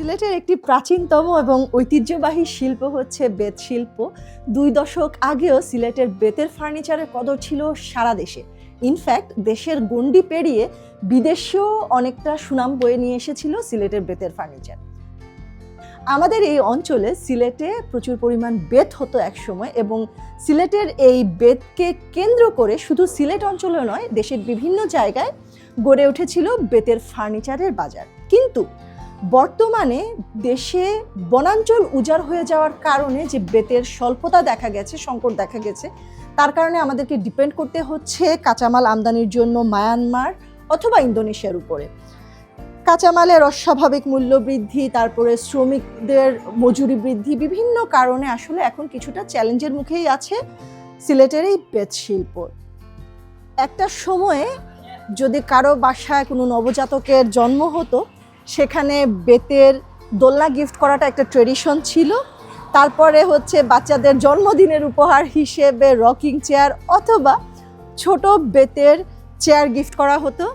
সিলেটের একটি প্রাচীনতম এবং ঐতিহ্যবাহী শিল্প হচ্ছে বেত শিল্প। দুই দশক আগেও সিলেটের বেতের ফার্নিচারের কদর ছিল সারা দেশে। ইনফ্যাক্ট দেশের গণ্ডি পেরিয়ে বিদেশেও অনেকটা সুনাম বয়ে নিয়ে এসেছিল সিলেটের বেতের ফার্নিচার। আমাদের এই অঞ্চলে সিলেটে প্রচুর পরিমাণ বেত হতো একসময় এবং সিলেটের এই বেতকে কেন্দ্র করে শুধু সিলেট অঞ্চলে নয়, দেশের বিভিন্ন জায়গায় গড়ে উঠেছিল বেতের ফার্নিচারের বাজার। কিন্তু বর্তমানে দেশে বনাঞ্চল উজাড় হয়ে যাওয়ার কারণে যে বেতের স্বল্পতা দেখা গেছে, সংকট দেখা গেছে, তার কারণে আমাদেরকে ডিপেন্ড করতে হচ্ছে কাঁচামাল আমদানির জন্য মায়ানমার অথবা ইন্দোনেশিয়ার উপরে। কাঁচামালের অস্বাভাবিক মূল্য বৃদ্ধি, তারপরে শ্রমিকদের মজুরি বৃদ্ধি বিভিন্ন কারণে আসলে এখন কিছুটা চ্যালেঞ্জের মুখেই আছে সিলেটের এই বেত শিল্প। একটা সময়ে যদি কারও বাসায় কোনো নবজাতকের জন্ম হতো সেখানে বেতের দোলনা গিফট করাটা একটা ট্রেডিশন ছিল। তারপরে হচ্ছে বাচ্চাদের জন্মদিনের উপহার হিসেবে রকিং চেয়ার অথবা ছোট বেতের চেয়ার গিফট করা হতো।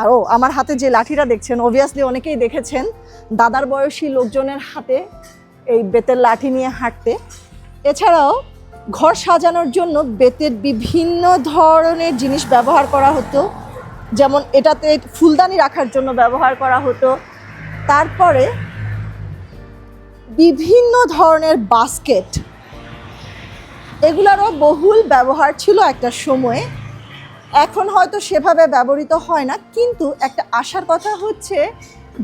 আর ও, আমার হাতে যে লাঠিটা দেখছেন অবভিয়াসলি অনেকেই দেখেছেন, দাদার বয়সী লোকজনের হাতে এই বেতের লাঠি নিয়ে হাঁটতে। এছাড়াও ঘর সাজানোর জন্য বেতের বিভিন্ন ধরনের জিনিস ব্যবহার করা হতো। যেমন এটাতে ফুলদানি রাখার জন্য ব্যবহার করা হতো। তারপরে বিভিন্ন ধরনের বাস্কেট এগুলোরও বহুল ব্যবহার ছিল একটা সময়ে। এখন হয়তো সেভাবে ব্যবহৃত হয় না, কিন্তু একটা আশার কথা হচ্ছে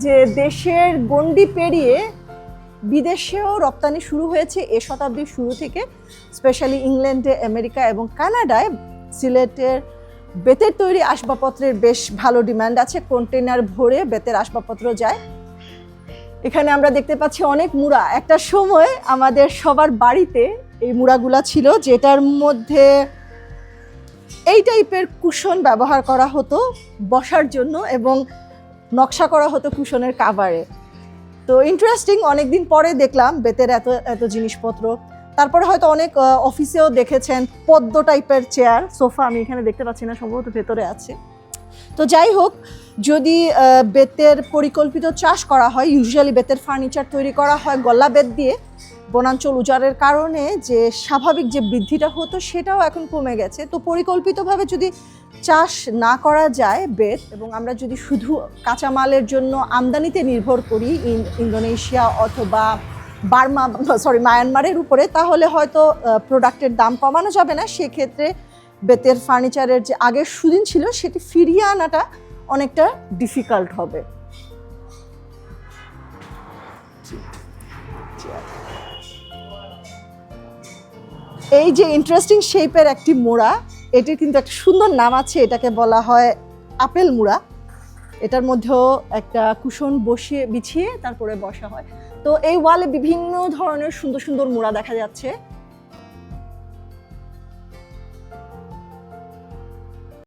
যে দেশের গণ্ডি পেরিয়ে বিদেশেও রপ্তানি শুরু হয়েছে এ শতাব্দীর শুরু থেকে স্পেশালি ইংল্যান্ডে, আমেরিকা এবং কানাডায়। সিলেটের বেতের তৈরি আসবাবপত্রের বেশ ভালো ডিমান্ড আছে কন্টেনার ভরে বেতের আসবাবপত্র যায়। এখানে আমরা দেখতে পাচ্ছি অনেক মুড়া। একটা সময় আমাদের সবার বাড়িতে এই মুড়াগুলা ছিল, যেটার মধ্যে এই টাইপের কুশন ব্যবহার করা হতো বসার জন্য এবং নকশা করা হতো কুশনের কাভারে তো ইন্টারেস্টিং অনেকদিন পরে দেখলাম বেতের এত এত জিনিসপত্র। তারপরে হয়তো অনেক অফিসেও দেখেছেন পদ্ম টাইপের চেয়ার সোফা আমি এখানে দেখতে পাচ্ছি না, সম্ভবত ভেতরে আছে। তো যাই হোক, যদি বেতের পরিকল্পিত চাষ করা হয় ইউজুয়ালি বেতের ফার্নিচার তৈরি করা হয় গলা বেত দিয়ে, বনাঞ্চল উজাড়ের কারণে যে স্বাভাবিক যে বৃদ্ধিটা হতো সেটাও এখন কমে গেছে। তো পরিকল্পিতভাবে যদি চাষ না করা যায় বেত, এবং আমরা যদি শুধু কাঁচামালের জন্য আমদানিতে নির্ভর করি ইন- ইন্দোনেশিয়া অথবা বার্মা সরি মায়ানমারের উপরে, তাহলে হয়তো প্রোডাক্টের দাম কমানো যাবে না। সেক্ষেত্রে বেতের ফার্নিচারের যে আগের সুদিন ছিল, সেটি ফিরিয়ে আনাটা অনেকটা ডিফিকাল্ট হবে। এই যে ইন্টারেস্টিং শেপের একটি মোড়া, এটির কিন্তু একটা সুন্দর নাম আছে, এটাকে বলা হয় আপেল মুড়া। এটার মধ্যেও একটা কুশন বসিয়ে, বিছিয়ে তারপরে বসা হয়। তো এই ওয়ালে বিভিন্ন ধরনের সুন্দর সুন্দর মোড়া দেখা যাচ্ছে।